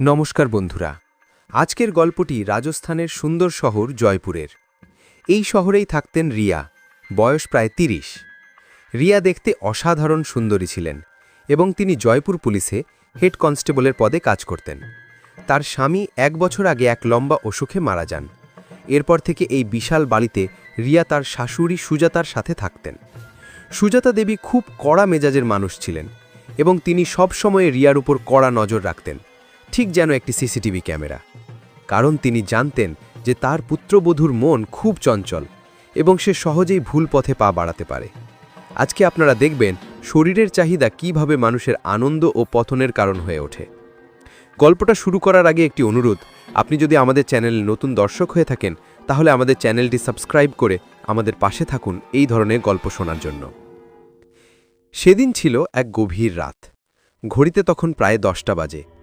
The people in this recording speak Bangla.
নমস্কার বন্ধুরা। আজকের গল্পটি রাজস্থানের সুন্দর শহর জয়পুরের। এই শহরেই থাকতেন রিয়া, বয়স প্রায় তিরিশ। রিয়া দেখতে অসাধারণ সুন্দরী ছিলেন এবং তিনি জয়পুর পুলিশে হেড কনস্টেবলের পদে কাজ করতেন। তার স্বামী এক বছর আগে এক লম্বা অসুখে মারা যান। এরপর থেকে এই বিশাল বাড়িতে রিয়া তার শাশুড়ি সুজাতার সাথে থাকতেন। সুজাতা দেবী খুব কড়া মেজাজের মানুষ ছিলেন এবং তিনি সব সময় রিয়ার উপর কড়া নজর রাখতেন। ঠিক যেন একটি সিসিটিভি ক্যামেরা। কারণ তিনি জানতেন যে তার পুত্রবধূর মন খুব চঞ্চল এবং সে সহজেই ভুল পথে পা বাড়াতে পারে। আজকে আপনারা দেখবেন শরীরের চাহিদা কীভাবে মানুষের আনন্দ ও পতনের কারণ হয়ে ওঠে। গল্পটা শুরু করার আগে একটি অনুরোধ, আপনি যদি আমাদের চ্যানেলে নতুন দর্শক হয়ে থাকেন, তাহলে আমাদের চ্যানেলটি সাবস্ক্রাইব করে আমাদের পাশে থাকুন এই ধরনের গল্প শোনার জন্য। সেদিন ছিল এক গভীর রাত। ঘড়িতে তখন প্রায় দশটা বাজে।